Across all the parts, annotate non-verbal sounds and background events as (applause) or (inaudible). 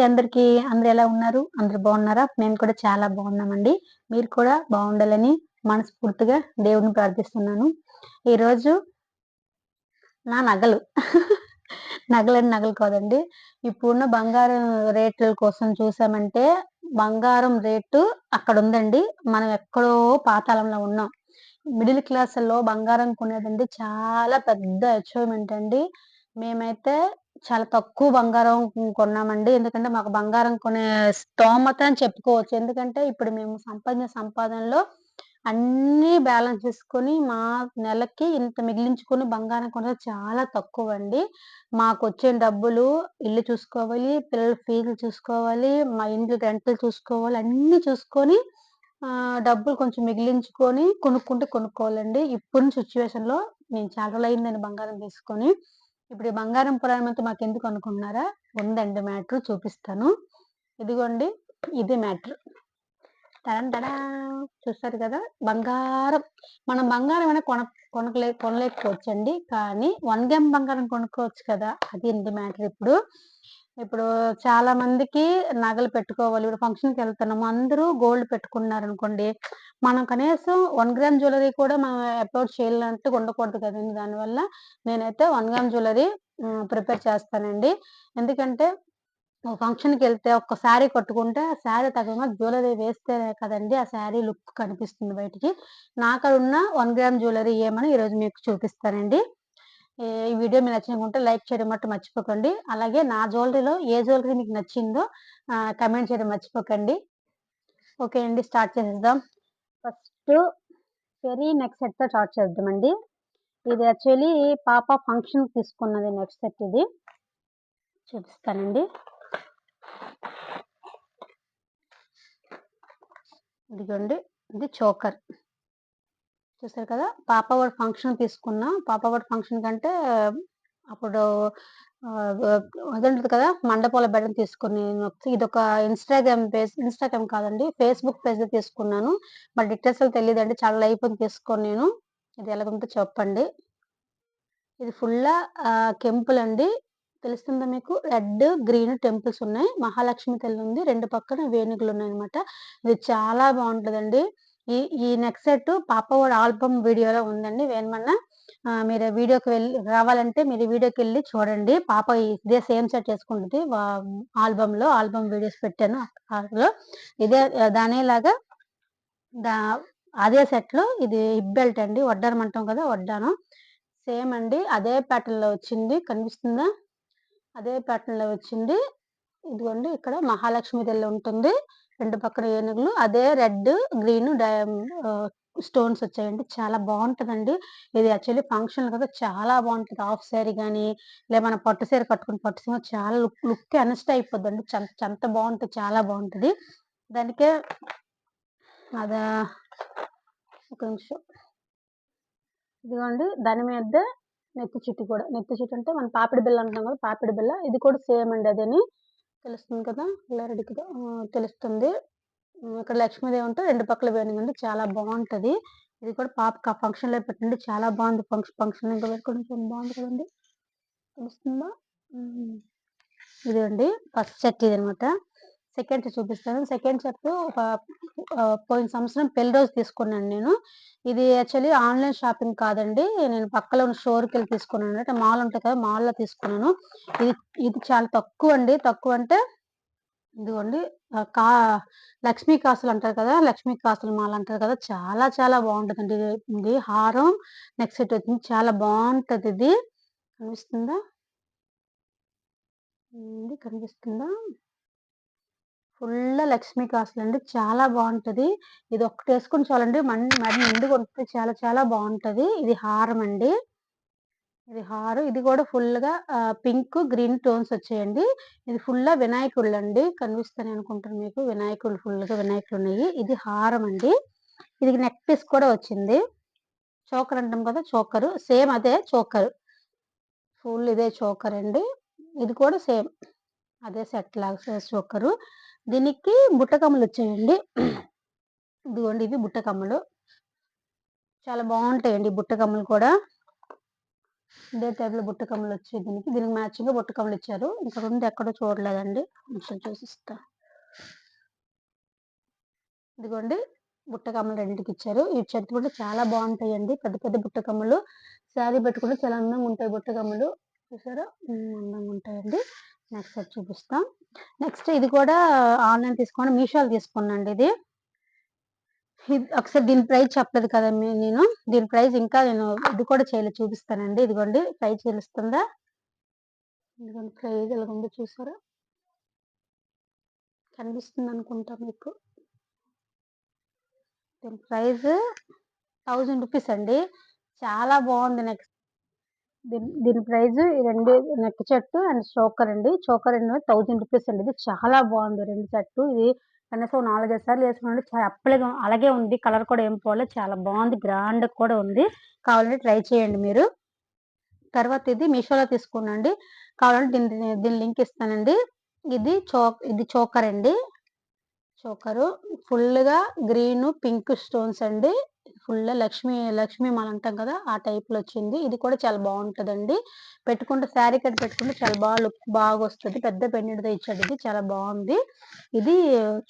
అండి అందరికి అందరు ఎలా ఉన్నారు? అందరు బాగున్నారా? మేము కూడా చాలా బాగున్నామండి. మీరు కూడా బాగుండాలని మనస్ఫూర్తిగా దేవుడిని ప్రార్థిస్తున్నాను. ఈరోజు నా నగలు. (laughs) నగలని నగలు కాదండి. ఇప్పుడున్న బంగారం రేట్ల కోసం చూసామంటే బంగారం రేటు అక్కడ ఉందండి. మనం ఎక్కడో పాతాళంలో ఉన్నాం. మిడిల్ క్లాసుల్లో బంగారం కొనేదండి. చాలా పెద్ద అచీవ్మెంట్ అండి. మేమైతే చాలా తక్కువ బంగారం కొన్నామండి. ఎందుకంటే మాకు బంగారం కొనే స్తోమత అని చెప్పుకోవచ్చు. ఎందుకంటే ఇప్పుడు మేము సంపాదించిన సంపాదనలో అన్ని బ్యాలెన్స్ చేసుకొని మా నెలకి ఇంత మిగిలించుకొని బంగారం కొనేది చాలా తక్కువ అండి మాకు వచ్చే డబ్బులు ఇల్లు చూసుకోవాలి పిల్లల ఫీజులు చూసుకోవాలి మా ఇంట్లో రెంట్లు చూసుకోవాలి అన్ని చూసుకొని డబ్బులు కొంచెం మిగిలించుకొని కొనుక్కుంటే కొనుక్కోవాలండి. ఇప్పుడు సిచ్యువేషన్లో నేను చాలా రోజులు అయిందండి బంగారం తీసుకొని. ఇప్పుడు బంగారం పురాణం అంతా మాకు ఎందుకు అనుకుంటున్నారా? ఉందండి మ్యాటర్ చూపిస్తాను. ఇదిగోండి ఇది మ్యాటర్. తడా చూస్తారు కదా? బంగారం. మనం బంగారం అయినా కొన కొనలే కొనలేకపోవచ్చండి. కానీ వన్ గ్రామ్ బంగారం కొనుక్కోవచ్చు కదా? అది ఇంత మ్యాటర్ ఇప్పుడు? ఇప్పుడు చాలా మందికి నగలు పెట్టుకోవాలి. ఇప్పుడు ఫంక్షన్కి వెళ్తున్నాము. అందరూ గోల్డ్ పెట్టుకున్నారు అనుకోండి మనం కనీసం వన్ గ్రామ్ జ్యువెలరీ కూడా మనం అప్లోడ్ చేయాలంటే ఉండకూడదు కదండి. దానివల్ల నేనైతే వన్ గ్రామ్ జ్యువెలరీ ప్రిపేర్ చేస్తానండి. ఎందుకంటే ఫంక్షన్కి వెళ్తే ఒక శారీ కట్టుకుంటే ఆ శారీ తగ్గంగా జ్యువెలరీ వేస్తేనే కదండి ఆ శారీ లుక్ కనిపిస్తుంది బయటికి. నాకు ఉన్న వన్ గ్రామ్ జ్యువెలరీ ఏమని ఈరోజు మీకు చూపిస్తానండి. ఈ వీడియో మీకు నచ్చినకుంటే లైక్ చేయడం మట్టు మర్చిపోకండి. అలాగే నా జ్యువెలరీలో ఏ జ్యువెలరీ మీకు నచ్చిందో కమెంట్ చేయడం మర్చిపోకండి. ఓకే అండి స్టార్ట్ చేసేద్దాం. ఫస్ట్ వెరీ నెక్స్ట్ సెట్తో స్టార్ట్ చేద్దామండి. ఇది యాక్చువల్లీ పాప ఫంక్షన్ తీసుకున్నది నెక్స్ట్ సెట్ ఇది. చూపిస్తానండి. ఇదిగోండి ఇది చోకర్. చూసారు కదా? పాప ఫంక్షన్ తీసుకున్నా పాప ఫంక్షన్ కంటే అప్పుడు అదంటుంది కదా? మండపాల బెడ్డను తీసుకుని ఇది ఒక ఇన్స్టాగ్రామ్ పేజ్ ఇన్స్టాగ్రామ్ కాదండి ఫేస్బుక్ పేజ్ తీసుకున్నాను. మరి డీటెయిల్స్ తెలియదండి చాలా లైఫ్ తీసుకొని నేను. ఇది ఎలాగుందో చెప్పండి. ఇది ఫుల్ కెంపుల్ అండి. తెలుస్తుందా మీకు? రెడ్ గ్రీన్ టెంపుల్స్ ఉన్నాయి. మహాలక్ష్మి తల్లి ఉంది. రెండు పక్కన వేణుగులు ఉన్నాయి అనమాట ఇది చాలా బాగుంటుందండి. ఈ ఈ నెక్స్ట్ సెట్ పాపవాడ ఆల్బమ్ వీడియోలో ఉందండి. వేణమన్న మీరు వీడియోకి వెళ్ళి రావాలంటే మీరు వీడియోకి వెళ్ళి చూడండి. పాప ఇదే సేమ్ సెట్ చేసుకుంటుంది. ఆల్బమ్లో ఆల్బమ్ వీడియోస్ పెట్టాను. అందులో ఇదే దానేలాగా దా అదే సెట్లో ఇది హిప్ బెల్ట్ అండి. వడ్డానం అంటాం కదా వడ్డానం. సేమ్ అండి. అదే ప్యాటర్న్లో వచ్చింది. కనిపిస్తుందా? అదే ప్యాటర్న్లో వచ్చింది. ఇదిగోండి ఇక్కడ మహాలక్ష్మి తెల్ల ఉంటుంది. రెండు పక్కన ఏనుగులు అదే రెడ్ గ్రీన్ స్టోన్స్ వచ్చాయండి. చాలా బాగుంటుందండి. ఇది యాక్చువల్లీ ఫంక్షన్ కదా చాలా బాగుంటుంది. హాఫ్ శారీ కానీ లేదా మన పట్టు శారీ కట్టుకుని పట్టు సీమ చాలా లుక్ లుక్ అనస్ట్ అయిపోద్దండి. అంత బాగుంటుంది చాలా బాగుంటుంది. దానికే అదా ఒక నిమిషం. ఇదిగోండి దాని మీద నెత్తి చుట్టు కూడా. నెత్తి చుట్టు అంటే మన పాపిడి బిల్ల అంటాం కదా పాపిడి బిల్ల ఇది కూడా సేమ్ అండి అదని. తెలుస్తుంది కదా? రెడీ తెలుస్తుంది. ఇక్కడ లక్ష్మీదేవి ఉంటే రెండు పక్కల వేణుగుండి చాలా బాగుంటది. ఇది కూడా పాప ఫంక్షన్లో పెట్టండి చాలా బాగుంది ఫంక్షన్ ఫంక్షన్ ఇంకా కొంచెం బాగుంది కదండి? తెలుస్తుందా? ఇదండి ఫస్ట్ సెట్ ఇది అనమాట సెకండ్ చూపిస్తాను. సెకండ్ సెట్ ఒక పోయిన సంవత్సరం పెళ్ళి రోజు తీసుకున్నాను నేను. ఇది యాక్చువల్లీ ఆన్లైన్ షాపింగ్ కాదండి. నేను పక్కలో ఉన్న స్టోర్కి వెళ్ళి తీసుకున్నాను. అంటే మాల్ ఉంటుంది కదా మాల్లో తీసుకున్నాను. ఇది ఇది చాలా తక్కువ అండి. తక్కువ అంటే ఇదిగోండి కా లక్ష్మీ కాసులు అంటారు కదా లక్ష్మీ కాసులు మాల అంటారు కదా చాలా చాలా బాగుంటుందండి ఇది. హారం నెక్స్ట్ వచ్చింది చాలా బాగుంటుంది ఇది. కనిపిస్తుందా? ఇది కనిపిస్తుందా? ఫుల్ లక్ష్మీ కాసులు అండి. చాలా బాగుంటుంది ఇది ఒక్కటి వేసుకుని చాలండి. మరి నిండుగా ఉంటుంది చాలా చాలా బాగుంటుంది ఇది హారం అండి. ఇది హారం. ఇది కూడా ఫుల్గా పింక్ గ్రీన్ టోన్స్ వచ్చాయండి. ఇది ఫుల్గా వినాయకుళ్ళు అండి. కనిపిస్తాను అనుకుంటాను మీకు. వినాయకుడు ఫుల్గా వినాయకులు ఉన్నాయి. ఇది హారం అండి. ఇది నెక్ పీస్ కూడా వచ్చింది. చోకర్ అంటాం కదా చోకరు. సేమ్ అదే చోకర్. ఫుల్ ఇదే చోకర్ అండి ఇది కూడా సేమ్. అదే సెట్ లాగా చోకరు. దీనికి బుట్టకమ్మలు వచ్చాయండి ఇదిగోండి ఇవి బుట్టకమ్మలు చాలా బాగుంటాయండి బుట్టకమ్మలు కూడా ఇదే టైప్‌లో బుట్టకమ్మలు వచ్చాయి దీనికి. దీనికి మ్యాచింగ్‌గా బుట్టకమ్మలు ఇచ్చారు. ఇంకా ముందు ఎక్కడో చూడలేదండి. కొంచెం చూసిస్తా. ఇదిగోండి బుట్టకమ్మలు రెండింటికి ఇచ్చారు ఈ ఇవి కూడా చాలా బాగుంటాయండి. పెద్ద పెద్ద బుట్టకమ్మలు శారీ పెట్టుకుంటే చాలా అందంగా ఉంటాయి బుట్టకమ్మలు చూసారా? అందంగా ఉంటాయండి. నెక్స్ట్ అది చూపిస్తాం నెక్స్ట్ ఇది కూడా ఆన్‌లైన్ తీసుకోండి మీషోలో తీసుకున్నాండి ఇది. ఇది ఒకసారి దీని ప్రైస్ చెప్పలేదు కదా నేను. దీని ప్రైస్ ఇంకా నేను ఇది కూడా చేయలేదు చూపిస్తానండి. ఇదిగోండి ప్రైస్ తెలుస్తుందా? ఇదిగోండి ప్రైజ్ ఎలాగుందో చూసారా? కనిపిస్తుందనుకుంటా మీకు. దీని ప్రైజ్ థౌజండ్ రూపీస్ అండి. చాలా బాగుంది నెక్స్ట్ దీని దీని ప్రైజ్ రెండు నెక్ చెట్టు అండ్ చోకర్ అండి. చోకర్ ఏమో రూ. 1000 అండి. ఇది చాలా బాగుంది రెండు చెట్టు ఇది కనీసం 4, 5 సార్లు వేసుకున్నాడు చాలా అప్పలగా అలాగే ఉంది. కలర్ కూడా ఏం పోలే చాలా బాగుంది. గ్రాండ్ కూడా ఉంది. కావాలంటే ట్రై చేయండి మీరు. తర్వాత ఇది మీషోలో తీసుకున్నానండి. కావాలంటే దీని దీని లింక్ ఇస్తానండి. ఇది చోక్ ఇది చోకర్ అండి. చోకరు ఫుల్‌గా గ్రీను, పింక్ స్టోన్స్ అండి. ఫుల్ లక్ష్మీ లక్ష్మీ మాల అంటాం కదా! ఆ టైప్‌లో వచ్చింది. ఇది కూడా చాలా బాగుంటదండి. పెట్టుకుంటే శారీ కట్ పెట్టుకుంటే చాలా బాగా లుక్ బాగా వస్తుంది పెద్ద పెండెంట్‌తో ఇచ్చాడు ఇది. చాలా బాగుంది. ఇది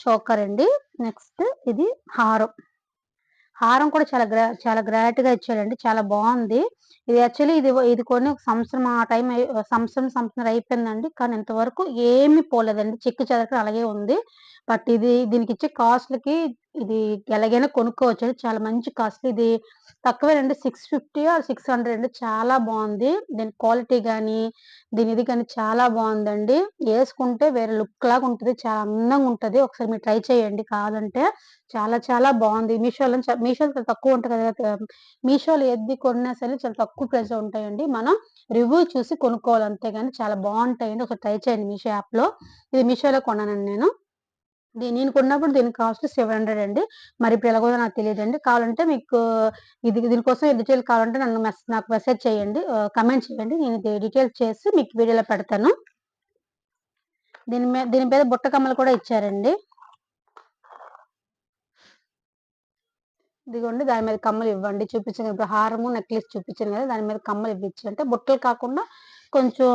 చోకర్ అండి. నెక్స్ట్ ఇది హారం. హారం కూడా చాలా గ్రా చాలా గ్రాట్‌గా ఇచ్చాడండి. చాలా బాగుంది. ఇది యాక్చువల్లీ ఇది ఇది కొని ఒక సంవత్సరం ఆ టైం సంవత్సరం సంవత్సరం, అయిపోయిందండి. కానీ ఇంతవరకు ఏమీ పోలేదండి. చెక్కు చెదరకుండా అలాగే ఉంది. బట్ ఇది దీనికి ఇచ్చే కాస్ట్‌లకి ఇది ఎలాగైనా కొనుక్కోవచ్చండి. చాలా మంచి కాస్ట్. ఇది తక్కువేనండి. 650 ఆర్ 600 అండి. చాలా బాగుంది. దీని క్వాలిటీ కానీ దీని ఇది కానీ చాలా బాగుందండి. వేసుకుంటే వేరే లుక్ లాగా ఉంటుంది చాలా అందంగా ఉంటుంది ఒకసారి మీరు ట్రై చేయండి కాదంటే చాలా చాలా బాగుంది. మీషోలో మీషోలో చాలా తక్కువ ఉంటుంది కదా! మీషోలో ఏది కొన్నా సరే చాలా తక్కువ ప్రైస్ ఉంటాయండి. మనం రివ్యూ చూసి కొనుక్కోవాలి అంతేగాని చాలా బాగుంటాయండి. ఒకసారి ట్రై చేయండి మీషో యాప్‌లో. ఇది మీషోలో కొన్నానండి నేను. దీని నేను కొన్నప్పుడు దీని కాస్ట్ 700 అండి. మరి ఇప్పుడు ఎలాగో నాకు అండి కావాలంటే మీకు ఇది దీనికోసం డీటెయిల్ కావాలంటే నన్ను మెస్ నాకు మెసేజ్ చేయండి. కమెంట్ చేయండి. నేను డీటెయిల్స్ చేసి మీకు వీడియోలో పెడతాను. దీని మీద దీని మీద బుట్ట కమ్మలు కూడా ఇచ్చారండి. ఇదిగోండి దాని మీద కమ్మలు ఇవ్వండి. చూపించాను ఇప్పుడు హారము, నెక్లెస్ చూపించాను కదా! దాని మీద కమ్మలు ఇవ్వచ్చు అంటే బుట్టలు కాకుండా కొంచెం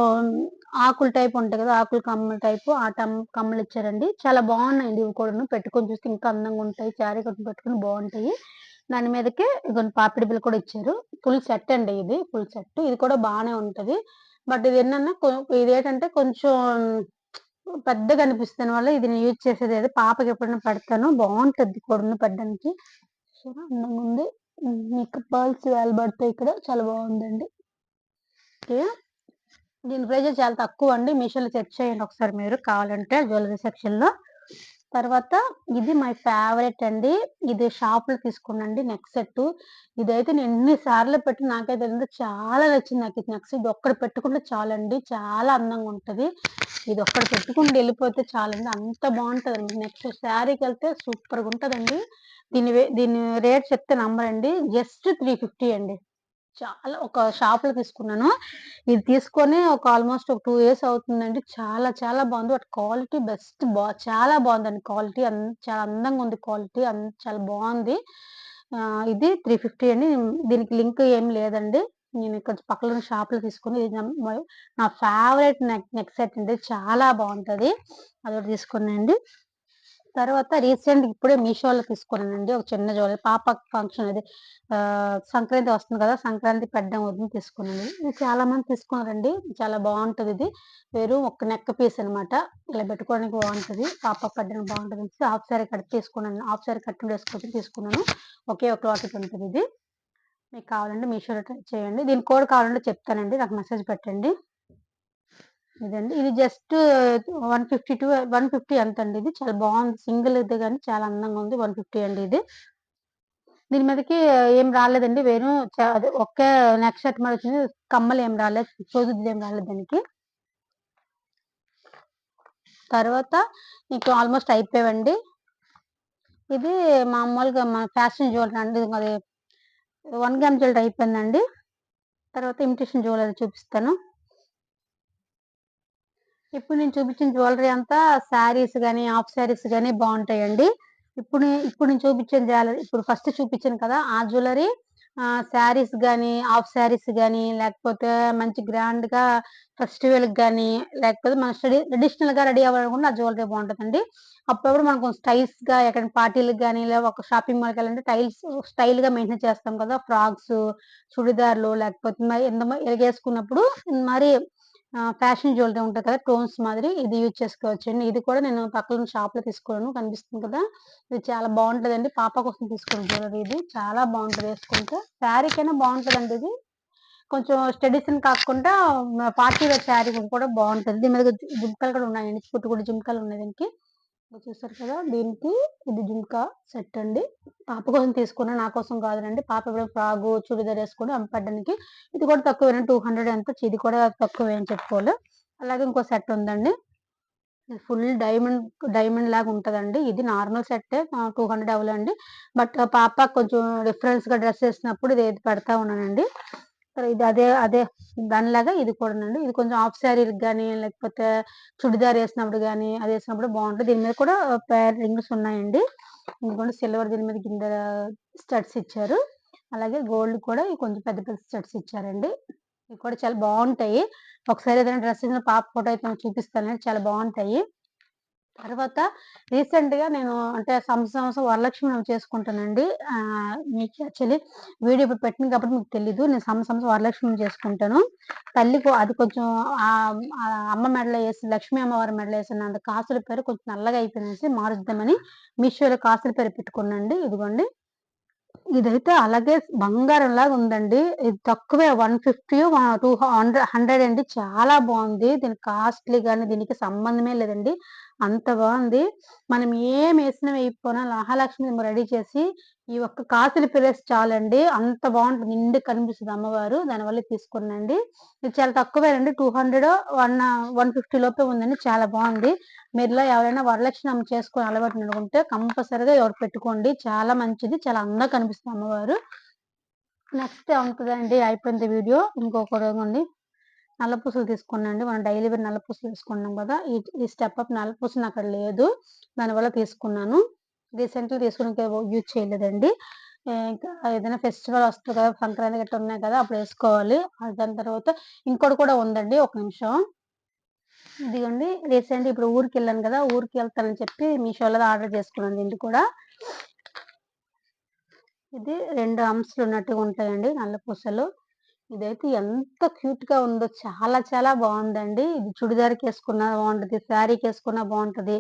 ఆకులు టైప్ ఉంటాయి కదా! ఆకులు కమ్మల టైపు ఆ టమ్ కమ్మలు ఇచ్చారండి. చాలా బాగున్నాయండి ఇవి కూడా పెట్టుకొని చూస్తే ఇంకా అందంగా ఉంటాయి. చారీ కట్టుకుని పెట్టుకుని బాగుంటాయి. దాని మీదకే ఇదిగోండి పాపిడి బిళ్ళ కూడా ఇచ్చారు. ఫుల్ సెట్ అండి ఇది. Full set. ఇది కూడా బాగానే ఉంటది. బట్ ఇది ఏంటన్నా ఇది ఏంటంటే కొంచెం పెద్దగా అనిపిస్తుంది వల్ల ఇది నేను యూజ్ చేసేది ఏదో పాపకి ఎప్పుడైనా పెడతాను. బాగుంటుంది కొడును పెట్టడానికి. అందంగా ఉంది. మీకు పర్ల్స్ వేలబడతాయి ఇక్కడ. చాలా బాగుందండి. ఓకే. దీని ప్రైస్ చాలా తక్కువ అండి. మీషోలో చెక్ చేయండి ఒకసారి మీరు కావాలంటే జ్యువెలరీ సెక్షన్‌లో. తర్వాత ఇది మై ఫేవరెట్ అండి. ఇది షాప్‌లో తీసుకున్నానండి నెక్ సెట్టు. ఇదైతే నేను ఎన్ని సార్లు పెట్టి నాకైతే తెలియదు చాలా నచ్చింది నాకు ఇది నెక్ ఇది ఒక్కడ పెట్టుకుంటే చాలండి. చాలా అందంగా ఉంటుంది ఇది ఒక్కడ పెట్టుకుంటూ వెళ్ళిపోతే చాలండి. అంత బాగుంటుందండి నెక్స్ట్ శారీకెళ్తే సూపర్‌గా ఉంటుందండి దీని వే దీని రేట్ చెప్తే నమ్మరండి. జస్ట్ 350 అండి. చాలా ఒక షాప్‌లో తీసుకున్నాను. ఇది తీసుకొని ఒక ఆల్‌మోస్ట్ ఒక టూ ఇయర్స్ అవుతుందండి. చాలా చాలా బాగుంది. బట్ క్వాలిటీ బెస్ట్ బా చాలా బాగుందండి క్వాలిటీ. అన్ చాలా అందంగా ఉంది క్వాలిటీ. అన్ చాలా బాగుంది. ఇది త్రీ ఫిఫ్టీ అండి. దీనికి లింక్ ఏం లేదండి. నేను ఇక్కడ పక్కన ఉన్న షాప్‌లో తీసుకొని ఇది నా ఫేవరెట్ నెక్ నెక్ సెట్ అండి. చాలా బాగుంటది. అదొకటి తీసుకున్నాండి తర్వాత రీసెంట్‌గా ఇప్పుడే మీషోలో తీసుకున్నానండి. ఒక చిన్న జ్యువెలరీ పాప ఫంక్షన్ అది సంక్రాంతి వస్తుంది కదా! సంక్రాంతి పెట్టడం వద్దని తీసుకున్నాను. ఇది చాలా మంది తీసుకున్నారండి. చాలా బాగుంటుంది ఇది వేరు ఒక నెక్ పీస్ అనమాట. ఇలా పెట్టుకోవడానికి బాగుంటుంది పాపకి పెట్టడానికి బాగుంటుంది హాఫ్ సారీ కట్ తీసుకున్నాను. హాఫ్ సారీ కట్ వేసుకొని తీసుకున్నాను. ఒకే ఒక క్లాత్ ఇది మీకు కావాలంటే మీషోలో ట్రై చేయండి. దీని కోడ్ కావాలంటే చెప్తానండి. నాకు మెసేజ్ పెట్టండి. ఇదండి. ఇది జస్ట్ 150 టు 150 అంతండి ఇది. చాలా బాగుంది. సింగిల్ ఇది కానీ చాలా అందంగా ఉంది. 150 అండి ఇది. దీని మీదకి ఏం రాలేదండి. వేరు చ అదే ఒకే నెక్ షర్ట్ మీద వచ్చింది. కమ్మలు ఏం రాలేదు. చెవుదిద్దులు ఏం రాలేదు దానికి. తర్వాత మీకు ఆల్‌మోస్ట్ అయిపోయావండి. ఇది మామూలుగా మన ఫ్యాషన్ జ్యువెలరీ అండి. అది వన్ గ్రామ్ జ్యువెలరీ అయిపోయిందండి. తర్వాత ఇమిటేషన్ జ్యువెలరీ చూపిస్తాను. ఇప్పుడు నేను చూపించిన జ్యువెలరీ అంతా శారీస్ కానీ హాఫ్ శారీస్ కానీ బాగుంటాయండి. ఇప్పుడు ఇప్పుడు నేను చూపించిన జ్యువెలరీ ఇప్పుడు ఫస్ట్ చూపించాను కదా! ఆ జ్యువెలరీ శారీస్ కానీ హాఫ్ శారీస్ కానీ లేకపోతే మంచి గ్రాండ్‌గా ఫెస్టివల్ కానీ లేకపోతే మన స్టడీ ట్రెడిషనల్‌గా రెడీ అవ్వాలనుకుంటే ఆ జ్యువెలరీ బాగుంటుందండి అప్పుడప్పుడు మనం స్టైల్స్గా ఎక్కడ పార్టీలకు కానీ లేదా ఒక షాపింగ్ మాల్‌కెళ్ళాలంటే టైల్స్ స్టైల్‌గా మెయింటైన్ చేస్తాం కదా! ఫ్రాక్స్, చుడిదార్లు లేకపోతే మరి ఎంత మ మరి ఫ్యాషన్ జ్యువెలరీ ఉంటుంది కదా! టోన్స్ మాదిరి ఇది యూజ్ చేసుకోవచ్చండి. ఇది కూడా నేను పక్కన షాప్‌లో తీసుకున్నాను. కనిపిస్తుంది కదా! ఇది చాలా బాగుంటుందండి పాప కోసం తీసుకున్న జ్యువెలరీ ఇది. చాలా బాగుంటుంది వేసుకుంటే శారీకైనా బాగుంటుందండి ఇది. కొంచెం స్టడీస్ని కాకుండా పార్టీ వేర్ శారీ కూడా బాగుంటుంది దీని మీద జు కూడా ఉన్నాయండి. కుట్టి కుట్టి జుంకాలు ఉన్నాయి దీనికి. ఇది చూసారు కదా! దీనికి ఇది జుంకా సెట్ అండి. పాప కోసం తీసుకున్నా. నా కోసం కాదులెండి. పాప ఇప్పుడు ఫ్రాగు, చుడిదార్ వేసుకుని అమ్మపడ్డానికి ఇది కూడా తక్కువ టూ హండ్రెడ్ ఎంత ఇది కూడా తక్కువే అని చెప్పుకోవాలి. అలాగే ఇంకో సెట్ ఉందండి. ఫుల్ డైమండ్ డైమండ్ లాగా ఉంటుందండి ఇది నార్మల్ సెట్టే టూ హండ్రెడ్ అవ్వలేండి. బట్ పాప కొంచెం డిఫరెన్స్‌గా డ్రెస్ వేసినప్పుడు ఇది పెడతా ఉన్నానండి. ఇది అదే అదే దానిలాగా ఇది కూడానండి. ఇది కొంచెం ఆఫ్ శారీ‌లకి కానీ లేకపోతే చుడిదార్ వేసినప్పుడు కానీ అది వేసినప్పుడు బాగుంటుంది దీని మీద కూడా పేర్ రింగ్స్ ఉన్నాయండి. ఇదిగోండి సిల్వర్ దీని మీద కింద స్టడ్స్ ఇచ్చారు. అలాగే గోల్డ్ కూడా కొంచెం పెద్ద పెద్ద స్టడ్స్ ఇచ్చారండి. ఇవి కూడా చాలా బాగుంటాయి ఒకసారి ఏదైనా డ్రెస్ పాప ఫోటో అయితే చూపిస్తానండి. చాలా బాగుంటాయి తర్వాత రీసెంట్‌గా నేను అంటే సంవత్సరం సంవత్సరం వరలక్ష్మి చేసుకుంటానండి. మీకు యాక్చువల్లీ వీడియో ఇప్పుడు పెట్టింది కాబట్టి మీకు తెలీదు. నేను సంవత్సరం సంవత్సరం వరలక్ష్మి చేసుకుంటాను. తల్లికి అది కొంచెం ఆ అమ్మ మెడలో వేసి లక్ష్మీ అమ్మవారి మెడలో ఏసినంత కాసుల పేరు కొంచెం నల్లగా అయిపోయినేసి మారుద్దామని మీషోలో కాసుల పేరు పెట్టుకున్నండి ఇదిగోండి. ఇదైతే అలాగే బంగారం లాగా ఉందండి. ఇది తక్కువే one fifty two hundred hundred అండి. చాలా బాగుంది దీని కాస్ట్‌లీ కానీ దీనికి సంబంధమే లేదండి. అంత బాగుంది మనం ఏం ఏసినా వేయకపోయినా మహాలక్ష్మి రెడీ చేసి ఈ ఒక్క కాసులు పేరేస్తే చాలండి. అంత బాగుంటుంది నిండుగా కనిపిస్తుంది అమ్మవారు. దానివల్ల తీసుకున్నానండి. ఇది చాలా తక్కువేనండి. 200 వన్ 150 లోపే ఉందండి. చాలా బాగుంది మీరులో ఎవరైనా వరలక్ష్మి అమ్మ చేసుకునే అలవాటు అనుకుంటే కంపల్సరీగా ఎవరు పెట్టుకోండి. చాలా మంచిది. చాలా అందంగా కనిపిస్తుంది అమ్మవారు. నెక్స్ట్ ఉంటుందండి అయిపోయింది వీడియో. ఇంకొకటి ఉంది. నల్ల పూసలు తీసుకున్నానండి. మనం డైలీ వేర్ నల్ల పూసలు తీసుకున్నాం కదా! ఈ ఈ స్టెప్ అప్ నల్ల పూసలు అక్కడ లేదు. దానివల్ల తీసుకున్నాను. రీసెంట్‌గా తీసుకున్నాక యూజ్ చేయలేదండి. ఇంకా ఏదైనా ఫెస్టివల్ వస్తుంది కదా! సంక్రాంతి గట్టా ఉన్నాయి కదా! అప్పుడు వేసుకోవాలి దాని తర్వాత ఇంకోటి కూడా ఉందండి. ఒక నిమిషం. ఇదిగోండి రీసెంట్‌గా ఇప్పుడు ఊరికెళ్ళాను కదా! ఊరికి వెళ్తానని చెప్పి మీషోలో ఆర్డర్ చేసుకున్నాను ఇది కూడా. ఇది రెండు అంశాలు ఉన్నట్టుగా ఉంటాయండి నల్ల పూసలు. ఇదైతే ఎంత క్యూట్గా ఉందో చాలా చాలా బాగుందండి ఇది బాగుంటది సారీ కేసుకున్న బాగుంటది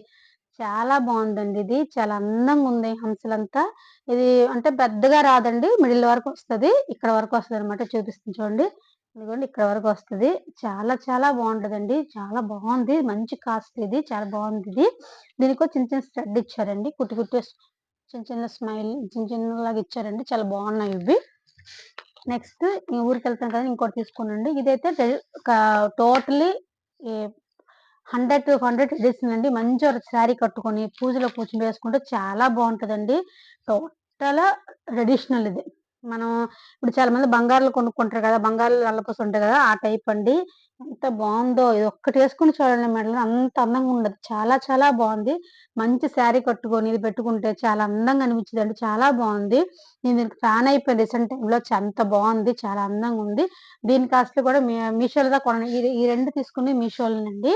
చాలా బాగుందండి ఇది. చాలా అందంగా ఉంది హంసలంతా. ఇది అంటే పెద్దగా రాదండి. మిడిల్ వరకు వస్తది. ఇక్కడ వరకు వస్తదనమాట. చూపిస్తాను చూడండి. ఇదిగోండి ఇక్కడ వరకు వస్తది. చాలా చాలా బాగుంటుందండి చాలా బాగుంది మంచి కాస్ట్ ఇది. చాలా బాగుంది ఇది దీనికో చిన్న చిన్న స్టడ్ ఇచ్చారండి. కుట్టి కుట్టి చిన్న చిన్న స్మైల్ చిన్న చిన్నలాగా ఇచ్చారండి. చాలా బాగున్నాయి ఇవి. నెక్స్ట్ ఊరికి వెళ్తాను కదా! ఇంకోటి తీసుకోనండి ఇదైతే టోటలీ హండ్రెడ్ టోటల్లీ ఈ 100-100 ట్రెడిషనల్ అండి. మంచిగా శారీ కట్టుకొని పూజలో కూర్చుని వేసుకుంటే చాలా బాగుంటుందండి టోటల్ ట్రెడిషనల్ ఇది. మనం ఇప్పుడు చాలా మంది బంగారాలు కొనుక్కుంటారు కదా! బంగారాలు నల్లపూసలు ఉంటాయి కదా! ఆ టైప్ అండి. ఎంత బాగుందో ఇది ఒక్కటి వేసుకుని చూడండి మెడలో అంత అందంగా ఉండదు. చాలా చాలా బాగుంది మంచి శారీ కట్టుకొని ఇది పెట్టుకుంటే చాలా అందంగా అనిపించింది అండి చాలా బాగుంది నేను దీనికి ఫ్యాన్ అయిపోయాను రీసెంట్ టైంలో అంత బాగుంది చాలా అందంగా ఉంది. దీని కాస్ట్ కూడా మీ మీషోలో కొనండి ఇది ఈ రెండు తీసుకుని మీషోలోనండి.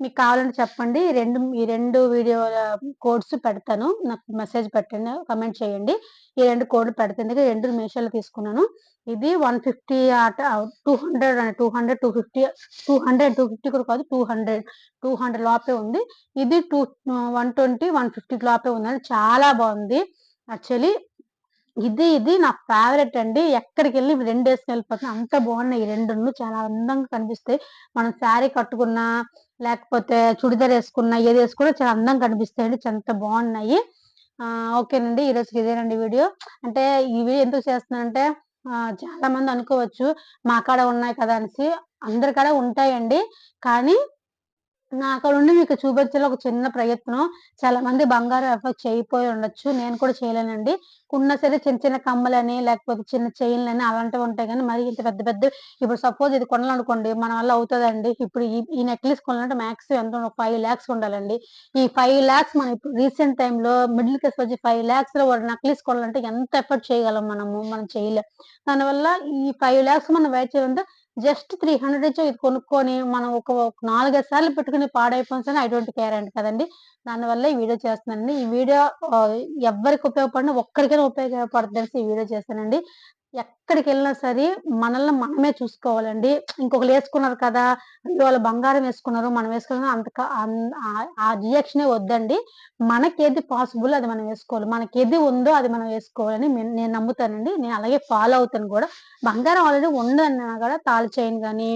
మీకు కావాలంటే చెప్పండి. ఈ రెండు ఈ రెండు వీడియోల కోడ్స్ పెడతాను. నాకు మెసేజ్ పెట్టండి. కమెంట్ చేయండి. ఈ రెండు కోడ్‌లు పెడతాను. రెండు ఈ 2 మీషోలో తీసుకున్నాను. ఇది one fifty two hundred and two hundred two fifty two hundred two fifty కూడా కాదు 200, 200 లోపే ఉంది. ఇది two one twenty one fifty లోపే ఉందండి. చాలా బాగుంది యాక్చువల్లీ ఇది ఇది నా ఫేవరెట్ అండి. ఎక్కడికెళ్ళి ఇవి 2 యేసుకొని వెళ్ళిపోతున్నా. అంత బాగున్నాయి ఈ రెండు చాలా అందంగా కనిపిస్తాయి. మనం శారీ కట్టుకున్నా, లేకపోతే చుడిదార్ వేసుకున్న ఏది వేసుకున్నా చాలా అందంగా కనిపిస్తాయండి. చాలా బాగున్నాయి ఆహ్, ఓకేనండి. ఈరోజు ఇదేనండి వీడియో. అంటే ఈ వీడియో ఎందుకు చేస్తున్నానంటే చాలా మంది అనుకోవచ్చు మా కాడ ఉన్నాయి కదా! అనేసి. అందరికాడ ఉంటాయండి. కానీ నా అక్కడ ఉండి మీకు చూపించాలి ఒక చిన్న ప్రయత్నం. చాలా మంది బంగారం ఎఫెక్ట్ చేయకపోయి ఉండొచ్చు. నేను కూడా చేయలేనండి. ఉన్న సరే చిన్న చిన్న కమ్మలని లేకపోతే చిన్న చైన్లని అలాంటివి ఉంటాయి కానీ మరి ఇంత పెద్ద పెద్ద ఇప్పుడు సపోజ్ ఇది కొనాలనుకోండి మన వల్ల అవుతుందండి. ఇప్పుడు ఈ ఈ నెక్లెస్ కొనాలంటే మాక్సిమం ఎంత ఫైవ్ ల్యాక్స్ ఉండాలండి. ఈ ఫైవ్ ల్యాక్స్ మనం ఇప్పుడు రీసెంట్ టైంలో మిడిల్ క్లాస్ వచ్చి ఫైవ్ ల్యాక్స్లో నెక్లెస్ కొనాలంటే ఎంత ఎఫర్ట్ చేయగలం మనము? మనం చేయలేం. దానివల్ల ఈ ఫైవ్ ల్యాక్స్ మనం వెయిట్ చేయాలంటే జస్ట్ త్రీ హండ్రెడ్ ఇచ్చి ఇది కొనుక్కొని మనం ఒక నాలుగైదు సార్లు పెట్టుకుని పాడైపోయిన సరే ఐ డోంట్ కేర్ అండి కదండి. దానివల్ల ఈ వీడియో చేస్తున్నానండి. ఈ వీడియో ఎవరికి ఉపయోగపడినా ఒక్కరికైనా ఉపయోగపడుతుంది ఈ వీడియో చేస్తానండి. ఎక్కడికి వెళ్ళినా సరే మనల్ని మనమే చూసుకోవాలండి. ఇంకొకరు వేసుకున్నారు కదా వాళ్ళు బంగారం వేసుకున్నారు మనం వేసుకున్నా అంత ఆ రియాక్షనే వద్దండి. మనకి ఏది పాసిబుల్ అది మనం వేసుకోవాలి. మనకి ఏది ఉందో అది మనం వేసుకోవాలని నేను నమ్ముతానండి. నేను అలాగే ఫాలో అవుతాను కూడా. బంగారం ఆల్రెడీ ఉందన్నా కూడా తాళి చైన్ కానీ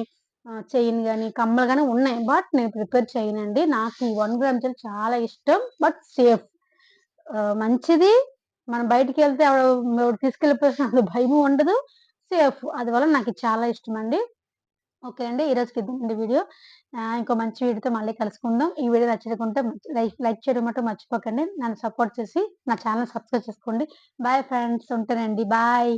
చైన్ కానీ కమ్మలు కానీ ఉన్నాయి. బట్ నేను ప్రిపేర్ చేయనండి. నాకు ఈ వన్ గ్రామ్ చైన్ చాలా ఇష్టం. But safe. మంచిది. మనం బయటికి వెళ్తే ఆవిడ తీసుకెళ్ళిపోయిన భయం ఉండదు. సేఫ్. అది వల్ల నాకు చాలా ఇష్టం అండి ఓకే అండి. ఈ రోజుకి ఇద్దామండి వీడియో. ఇంకో మంచి వీడియోతో మళ్ళీ కలుసుకుందాం. ఈ వీడియో నచ్చకుంటే లైక్ లైక్ చేయడం మటు మర్చిపోకండి. నన్ను సపోర్ట్ చేసి నా ఛానల్ సబ్స్క్రైబ్ చేసుకోండి. Bye friends. ఉంటానండి. బాయ్.